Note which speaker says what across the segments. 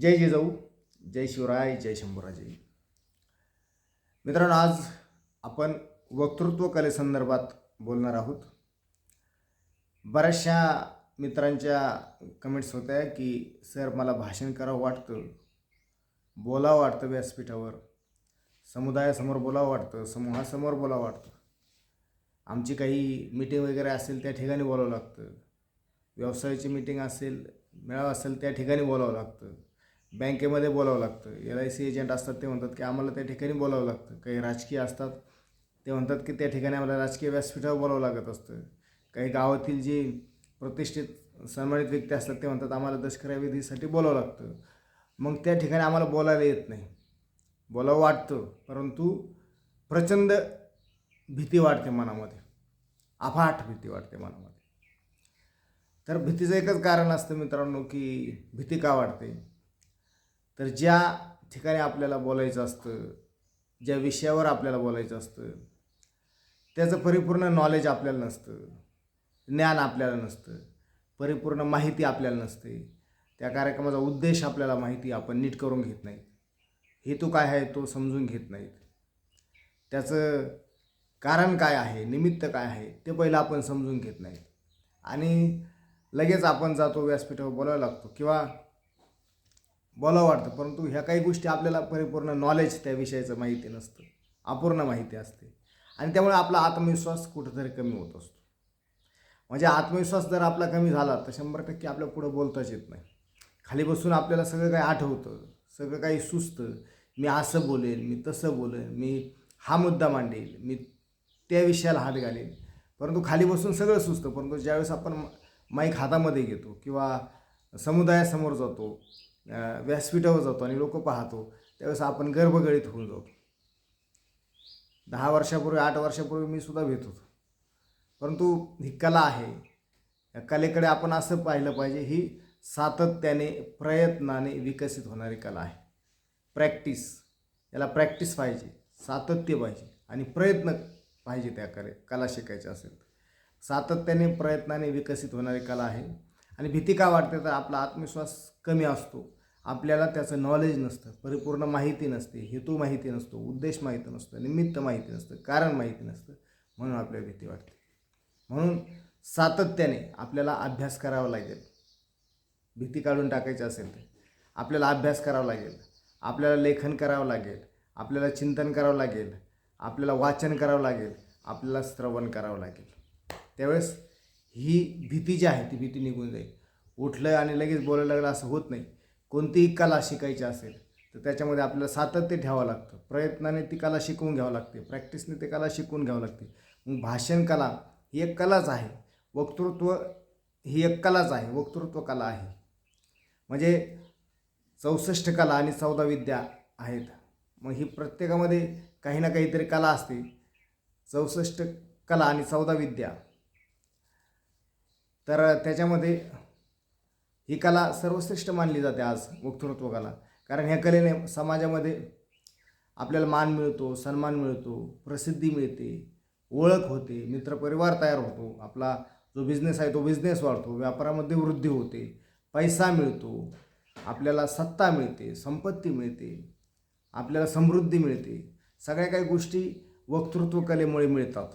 Speaker 1: जय जिजाऊ जय शिवराय जय शंभूराजे. मित्रांनो आज आपण वक्तृत्व कलेसंदर्भात बोलणार आहोत. बऱ्याचशा मित्रांच्या कमेंट्स होत्या की सर मला भाषण करावं वाटतं. बोलावं वाटतं व्यासपीठावर. समुदायासमोर बोलावं वाटतं. समूहासमोर बोलावं वाटतं. आमची काही मीटिंग वगैरे असेल त्या ठिकाणी बोलावं लागतं. व्यवसायाची मीटिंग असेल मेळावा असेल त्या ठिकाणी बोलावं लागतं. बँकेमध्ये बोलावं लागतं. एल आय सी एजंट असतात ते म्हणतात की आम्हाला त्या ठिकाणी बोलावं लागतं. काही राजकीय असतात ते म्हणतात की त्या ठिकाणी आम्हाला राजकीय व्यासपीठावर बोलावं लागत असतं. काही गावातील जे प्रतिष्ठित सन्मानित व्यक्ती असतात ते म्हणतात आम्हाला दशकऱ्या विधीसाठी बोलावं लागतं. मग त्या ठिकाणी आम्हाला बोलायला येत नाही. बोलावं वाटतं परंतु प्रचंड भीती वाटते मनामध्ये. अफाट भीती वाटते मनामध्ये. तर भीतीचं एकच कारण असतं मित्रांनो की भीती का वाटते तर ज्या ठिकाणी आपल्याला बोलायचं असतं ज्या विषयावर आपल्याला बोलायचं असतं त्याचं परिपूर्ण नॉलेज आपल्याला नसतं ज्ञान आपल्याला नसतं परिपूर्ण माहिती आपल्याला नसते. त्या कार्यक्रमाचा उद्देश आपल्याला माहिती आपण नीट करून घेत नाहीत. हेतू काय आहे तो समजून घेत नाहीत. त्याचं कारण काय आहे निमित्त काय आहे ते पहिलं आपण समजून घेत नाहीत. आणि लगेच आपण जातो व्यासपीठावर बोलायला लागतो किंवा बोलावं वाटतं परंतु ह्या काही गोष्टी आपल्याला परिपूर्ण नॉलेज त्या विषयाचं माहिती नसतं. अपूर्ण माहिती असते. आणि त्यामुळे आपला आत्मविश्वास कुठंतरी कमी होत असतो. म्हणजे आत्मविश्वास जर आपला कमी झाला तर शंभर टक्के आपल्या पुढं बोलताच येत नाही. खाली बसून आपल्याला सगळं काही आठवतं सगळं काही सुचतं. मी असं बोलेल मी तसं बोलेल मी हा मुद्दा मांडेल मी त्या विषयाला हात घालेल. परंतु खाली बसून सगळं सुचतं परंतु ज्यावेळेस आपण माईक हातामध्ये घेतो किंवा समुदायासमोर जातो व्यासपीठावर जातो आणि लोक पाहतो. त्यावेळेस आपण गर्भगळीत होऊन जातो दहा वर्षापूर्वी आठ वर्षापूर्वी मी सुद्धा भेट होतो. परंतु ही कला आहे. या कलेकडे आपण असं पाहिलं पाहिजे ही सातत्याने प्रयत्नाने विकसित होणारी कला आहे. प्रॅक्टिस याला प्रॅक्टिस पाहिजे सातत्य पाहिजे आणि प्रयत्न पाहिजे त्या कले कला शिकायची असेल सातत्याने प्रयत्नाने विकसित होणारी कला आहे. आणि भीती का वाटते तर आपला आत्मविश्वास कमी असतो. आपल्याला त्याचं नॉलेज नसतं परिपूर्ण माहिती नसते हेतू माहिती नसतो उद्देश माहिती नसतो निमित्त माहिती नसतं कारण माहिती नसतं म्हणून आपल्याला भीती वाटते. म्हणून सातत्याने आपल्याला अभ्यास करावा लागेल. भीती काढून टाकायची असेल तर. आपल्याला अभ्यास करावा लागेल. आपल्याला लेखन करावं लागेल. आपल्याला चिंतन करावं लागेल. आपल्याला वाचन करावं लागेल. आपल्याला श्रवण करावं लागेल. त्यावेळेस ही भीती जी आहे ती भीती निघून जाईल. उठलं आणि लगेच बोलायला लागलं असं होत नाही. कोणतीही कला शिकायची असेल तर त्याच्यामध्ये आपल्याला सातत्य ठेवावं लागतं. प्रयत्नाने ती कला शिकवून घ्यावं लागते. प्रॅक्टिसने ती कला शिकवून घ्यावं लागते. मग भाषण कला ही एक कलाच आहे. वक्तृत्व ही एक कलाच आहे. वक्तृत्व कला आहे. म्हणजे चौसष्ट कला आणि चौदा विद्या आहेत. मग ही प्रत्येकामध्ये काही ना काहीतरी कला असते. चौसष्ट कला आणि चौदा विद्या. तर त्याच्यामध्ये ही कला सर्वश्रेष्ठ मानली जाते आज वक्तृत्व कला कारण ह्या कलेने समाजामध्ये आपल्याला मान मिळतो सन्मान मिळतो प्रसिद्धी मिळते ओळख होते मित्रपरिवार तयार होतो आपला जो बिझनेस आहे तो बिझनेस वाढतो व्यापारामध्ये वृद्धी होते पैसा मिळतो आपल्याला सत्ता मिळते संपत्ती मिळते आपल्याला समृद्धी मिळते सगळ्या काही गोष्टी वक्तृत्व कलेमुळे मिळतात.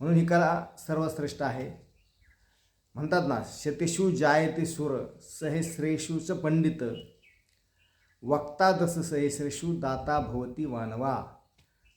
Speaker 1: म्हणून ही कला सर्वश्रेष्ठ आहे. म्हणतात ना शतेषु जायते सुर सहस्रेषुच पंडित. वक्ता दस सहस्रेषु दाता भवती वानवा.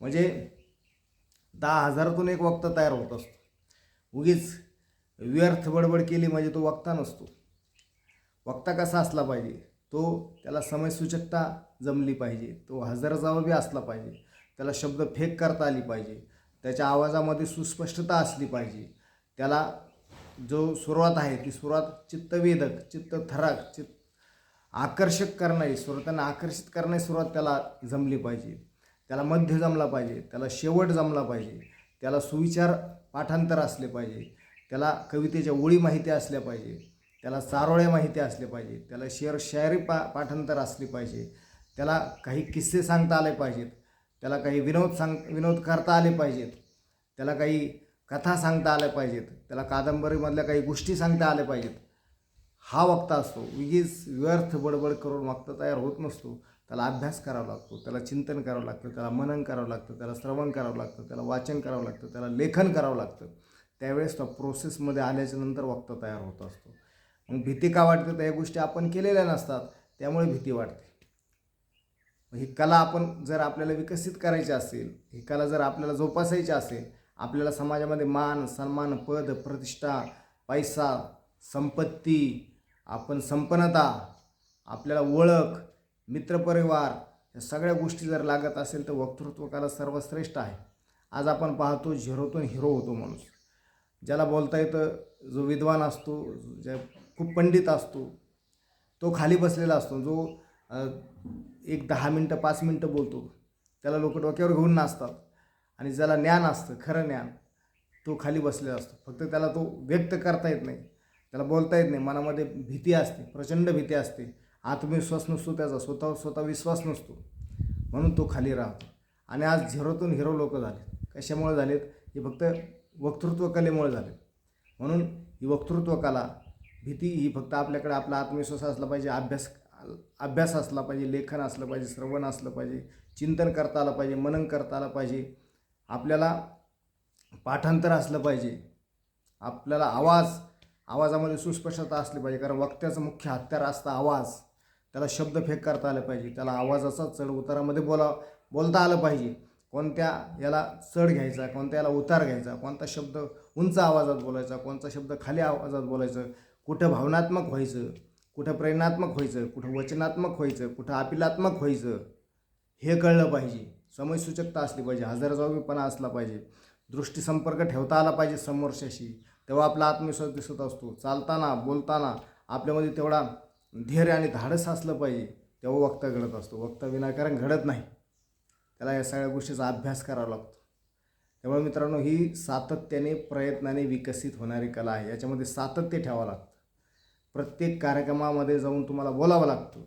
Speaker 1: म्हणजे दहा हजारातून एक वक्ता तयार होत असतो. उगीच व्यर्थ बडबड केली म्हणजे तो वक्ता नसतो. वक्ता कसा असला पाहिजे? तो त्याला समयसूचकता जमली पाहिजे. तो हजरजबाबी असला पाहिजे. त्याला शब्द फेक करता आली पाहिजे. त्याच्या आवाजामध्ये सुस्पष्टता असली पाहिजे. त्याला जो सुरुवात आहे ती सुरुवात चित्तवेदक चित्तथराक चित्त आकर्षक करणारी श्रोत्यांना आकर्षित करणारी सुरुवात त्याला जमली पाहिजे. त्याला मध्य जमला पाहिजे त्याला शेवट जमला पाहिजे त्याला सुविचार पाठांतर असले पाहिजे त्याला कवितेच्या ओळी माहिती असल्या पाहिजे त्याला चारोळ्या माहिती असल्या पाहिजे त्याला शेर शायरी पा पाठांतर असली पाहिजे त्याला काही किस्से सांगता आले पाहिजेत त्याला काही विनोद सांग विनोद करता आले पाहिजेत त्याला काही कथा सांगता आल्या पाहिजेत. त्याला कादंबरीमधल्या काही गोष्टी सांगता आल्या पाहिजेत. हा वक्ता असतो. उगीच व्यर्थ बडबड करून वक्ता तयार होत नसतो. त्याला अभ्यास करावा लागतो. त्याला चिंतन करावं लागतं. त्याला मनन करावं लागतं. त्याला श्रवण करावं लागतं. त्याला वाचन करावं लागतं. त्याला लेखन करावं लागतं. त्यावेळेस तो प्रोसेसमध्ये आल्याच्यानंतर वक्ता तयार होत असतो. मग भीती का वाटते? तर या गोष्टी आपण केलेल्या नसतात. त्यामुळे भीती वाटते. ही कला आपण जर आपल्याला विकसित करायची असेल ही कला जर आपल्याला जोपासायची असेल आपल्याला समाजामध्ये मान सन्मान पद प्रतिष्ठा पैसा संपत्ती आपण संपन्नता आपल्याला ओळख मित्रपरिवार या सगळ्या गोष्टी जर लागत असेल तर वक्तृत्व कला सर्वश्रेष्ठ आहे. आज आपण पाहतो झिरोतून हिरो होतो माणूस. ज्याला बोलता येतं जो विद्वान असतो ज्या खूप पंडित असतो तो खाली बसलेला असतो जो एक दहा मिनटं पाच मिनटं बोलतो. त्याला लोक डोक्यावर घेऊन नाचतात. आणि ज्याला ज्ञान असतं खरं ज्ञान तो खाली बसलेला असतो. फक्त त्याला तो व्यक्त करता येत नाही. त्याला बोलता येत नाही. मनामध्ये भीती असते प्रचंड भीती असते. आत्मविश्वास नसतो त्याचा. स्वतः स्वतः विश्वास नसतो. म्हणून तो खाली राहतो. आणि आज झिरोतून हिरो लोक झाले कशामुळे झालेत? हे फक्त वक्तृत्व कलेमुळे झाले म्हणून ही वक्तृत्व कला भीती ही फक्त आपल्याकडे आपला आत्मविश्वास असला पाहिजे अभ्यास अभ्यास असला पाहिजे लेखन असलं पाहिजे श्रवण असलं पाहिजे चिंतन करता आलं पाहिजे मनन करता आलं पाहिजे. आपल्याला पाठांतर असलं पाहिजे. आपल्याला आवाज आवाजामध्ये सुस्पष्टता असली पाहिजे कारण वक्त्याचं मुख्य हत्यार असतं आवाज. त्याला शब्द फेक करता आलं पाहिजे. त्याला आवाजाचा चढ उतारामध्ये बोला बोलता आलं पाहिजे. कोणत्या याला चढ घ्यायचा कोणत्या याला उतार घ्यायचा कोणता शब्द उंच आवाजात बोलायचा कोणता शब्द खाली आवाजात बोलायचं कुठं भावनात्मक व्हायचं कुठं प्रेरणात्मक व्हायचं कुठं वचनात्मक व्हायचं कुठं अपिलात्मक व्हायचं हे कळलं पाहिजे. समयसूचकता असली पाहिजे. हजरजबाबीपणा असला पाहिजे. दृष्टीसंपर्क ठेवता आला पाहिजे समोरच्याशी. तेव्हा आपला आत्मविश्वास दिसत असतो. चालताना बोलताना आपल्यामध्ये तेवढा धैर्य आणि धाडस असलं पाहिजे. तेव्हा वक्ता घडत असतो. वक्ता विनाकारण घडत नाही. त्याला या सगळ्या गोष्टीचा अभ्यास करावा लागतो. त्यामुळे मित्रांनो ही सातत्याने प्रयत्नाने विकसित होणारी कला आहे. याच्यामध्ये सातत्य ठेवावं लागतं. प्रत्येक कार्यक्रमामध्ये जाऊन तुम्हाला बोलावं लागतं.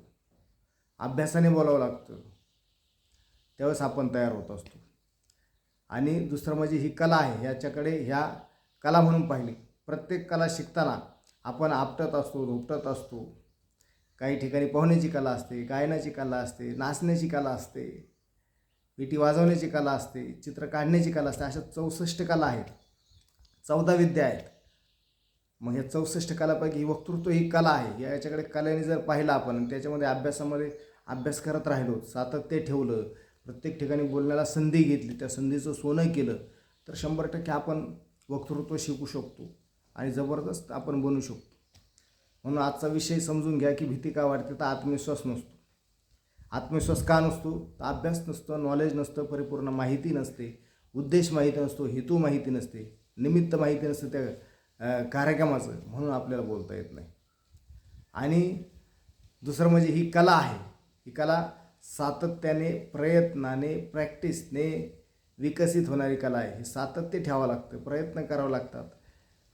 Speaker 1: अभ्यासाने बोलावं लागतं. त्यावेळेस आपण तयार होत असतो. आणि दुसरं म्हणजे ही कला आहे ह्याच्याकडे ह्या कला म्हणून पाहिली. प्रत्येक कला शिकताना आपण आपटत असतो धोपटत असतो. काही ठिकाणी पोहण्याची कला असते गायनाची कला असते नाचण्याची कला असते विटी वाजवण्याची कला असते चित्र काढण्याची कला असते अशा चौसष्ट कला आहेत. चौदा विद्या आहेत. मग ह्या चौसष्ट कलापैकी ही वक्तृत्व ही कला आहे. या याच्याकडे कलेने जर पाहिलं आपण त्याच्यामध्ये अभ्यासामध्ये अभ्यास करत राहिलो सातत्य ठेवलं प्रत्येक ठिकाणी बोलण्याला संधी घेतली त्या संधीचं सोनं केलं तर शंभर टक्के आपण वक्तृत्व शिकू शकतो आणि जबरदस्त आपण बनू शकतो. म्हणून आजचा विषय समजून घ्या की भीती का वाटते तर आत्मविश्वास नसतो. आत्मविश्वास का नसतो? तर अभ्यास नसतो नॉलेज नसतं परिपूर्ण माहिती नसते उद्देश माहिती नसतो हेतू माहिती नसते निमित्त माहिती नसतं त्या कार्यक्रमाचं म्हणून आपल्याला बोलता येत नाही. आणि दुसरं म्हणजे ही कला आहे. ही कला सातत्याने प्रयत्नाने प्रॅक्टिसने विकसित होणारी कला आहे. हे सातत्य ठेवावं लागतं प्रयत्न करावं लागतात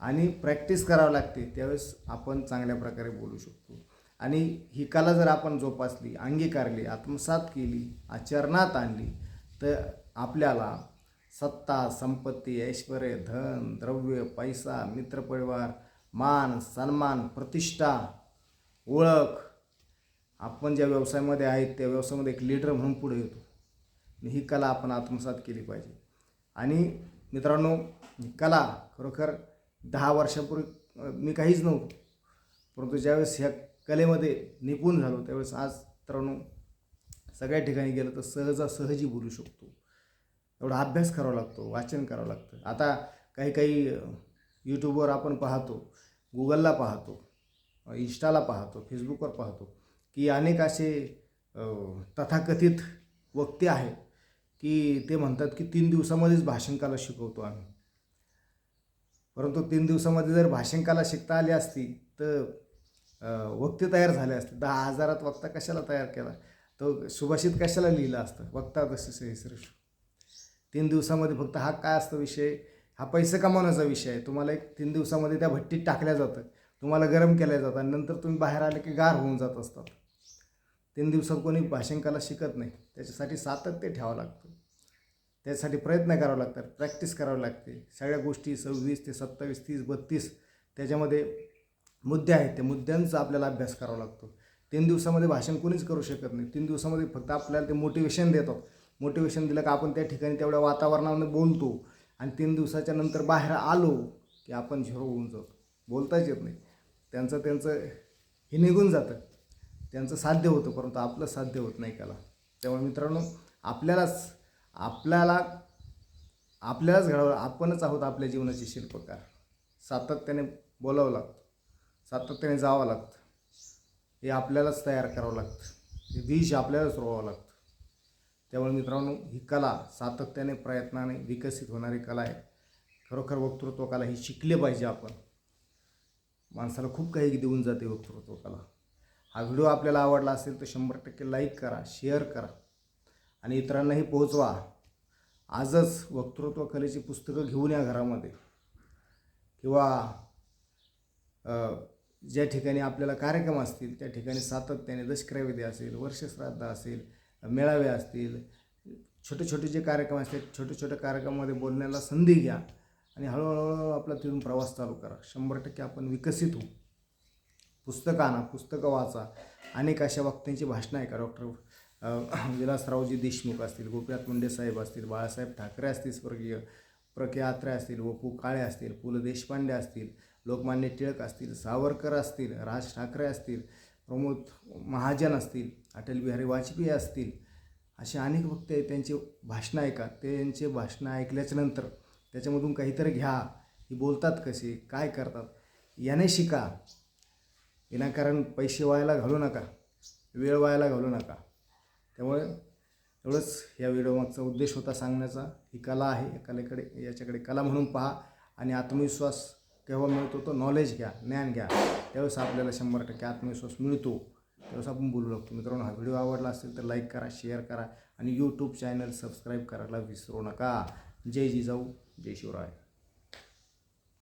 Speaker 1: आणि प्रॅक्टिस करावं लागते. त्यावेळेस आपण चांगल्या प्रकारे बोलू शकतो. आणि ही कला जर आपण जोपासली अंगीकारली आत्मसात केली आचरणात आणली तर आपल्याला सत्ता संपत्ती ऐश्वर धन द्रव्य पैसा मित्रपरिवार मान सन्मान प्रतिष्ठा ओळख आपण ज्या व्यवसायामध्ये आहेत त्या व्यवसायामध्ये एक लीडर म्हणून पुढे येतो. ही कला आपण आत्मसात केली पाहिजे. आणि मित्रांनो कला खरोखर दहा वर्षापूर्वी मी काहीच नव्हतो. परंतु ज्यावेळेस ह्या कलेमध्ये निपुण झालो त्यावेळेस आज मित्रांनो सगळ्या ठिकाणी गेलं तर सहजासहजी बोलू शकतो. एवढा अभ्यास करावा लागतो वाचन करावं लागतं. आता काही काही यूट्यूबवर आपण पाहतो गुगलला पाहतो इंस्टाला पाहतो फेसबुकवर पाहतो. की अनेक असे तथाकथित वक्ते आहेत की ते म्हणतात की तीन दिवसामध्येच भाषणकाला शिकवतो आम्ही. परंतु तीन दिवसामध्ये जर भाषणकाला शिकता आली असती तर वक्ते तयार झाले असते. दहा हजारात वक्ता कशाला तयार केला? तो सुभाषित कशाला लिहिलं असतं? वक्ता तसे श्रेष्ठ तीन दिवसामध्ये फक्त हा काय असतो विषय? हा पैसे कमावण्याचा विषय आहे. तुम्हाला एक तीन दिवसामध्ये त्या भट्टीत टाकल्या जातं. तुम्हाला गरम केल्या जातं. आणि नंतर तुम्ही बाहेर आले की गार होऊन जात असतात. तीन दिवसात कोणी भाषणकाला शिकत नाही. त्याच्यासाठी सातत्य ठेवावं लागतं. त्यासाठी प्रयत्न करावे लागतात. प्रॅक्टिस करावी लागते. सगळ्या गोष्टी सव्वीस ते सत्तावीस तीस बत्तीस त्याच्यामध्ये मुद्दे आहेत. त्या मुद्द्यांचा आपल्याला अभ्यास करावा लागतो. तीन दिवसामध्ये भाषण कोणीच करू शकत नाही. तीन दिवसामध्ये फक्त आपल्याला ते मोटिवेशन देतात. मोटिवेशन दिलं का आपण त्या ठिकाणी तेवढ्या वातावरणामध्ये बोलतो आणि तीन दिवसाच्या नंतर बाहेर आलो की आपण झिरो होऊन जातो. बोलताच येत नाही. त्यांचं त्यांचं हे निघून जातं. त्यांचं साध्य होतं परंतु आपलं साध्य होत नाही त्याला. त्यामुळे मित्रांनो आपल्यालाच आपल्याला आपल्यालाच घडवलं. आपणच आहोत आपल्या जीवनाचे शिल्पकार. सातत्याने बोलावं लागतं. सातत्याने जावं लागतं. हे आपल्यालाच तयार करावं लागतं. हे बीज आपल्यालाच रोवावं लागतं. त्यामुळे मित्रांनो ही कला सातत्याने प्रयत्नाने विकसित होणारी कला आहे. खरोखर वक्तृत्व कला ही शिकली पाहिजे आपण. माणसाला खूप काही देऊन जाते वक्तृत्व कला. हा व्हिडिओ आपल्याला आवडला असेल तर शंभर टक्के लाईक करा शेअर करा आणि इतरांनाही पोहोचवा आजच वक्तृत्व कलेची पुस्तकं घेऊन या घरामध्ये. किंवा ज्या ठिकाणी आपल्याला कार्यक्रम असतील त्या ठिकाणी सातत्याने दशक्रविधी असेल वर्षश्राद्ध असेल मेळावे असतील छोटे छोटे जे कार्यक्रम असतील छोटे छोटे कार्यक्रमामध्ये बोलण्याला संधी घ्या आणि हळूहळू आपला तिथून प्रवास चालू करा. शंभर टक्के आपण विकसित होऊ. पुस्तकं आणा पुस्तकं वाचा. अनेक अशा वक्त्यांची भाषणं आहे का डॉक्टर विलासरावजी देशमुख असतील गोपीनाथ मुंडे साहेब असतील बाळासाहेब ठाकरे असतील स्वर्गीय प्र के आत्रे असतील वपू काळे असतील पु ल देशपांडे असतील लोकमान्य टिळक असतील सावरकर असतील राज ठाकरे असतील प्रमोद महाजन असतील अटल बिहारी वाजपेयी असतील असे अनेक वक्ते आहेत त्यांचे भाषणं ऐका. त्यांचे भाषणं ऐकल्याच्यानंतर त्याच्यामधून काहीतरी घ्या. ही बोलतात कसे? काय करतात? याने शिका. विनाकारण पैसे वायला घालू नका. वेळ व्हायला घालू नका. त्यामुळे एवढंच या व्हिडिओमागचा उद्देश होता सांगण्याचा. ही कला आहे. या कलेकडे याच्याकडे कला म्हणून पहा आणि आत्मविश्वास केव्हा मिळतो तो नॉलेज घ्या ज्ञान घ्या. त्यावेळेस आपल्याला शंभर टक्के आत्मविश्वास मिळतो. त्यावेळेस आपण बोलू लागतो. मित्रांनो हा व्हिडिओ आवडला असेल तर लाईक करा शेअर करा आणि यूट्यूब चॅनल सबस्क्राईब करायला विसरू नका. जय जिजाऊ जय शिवराय.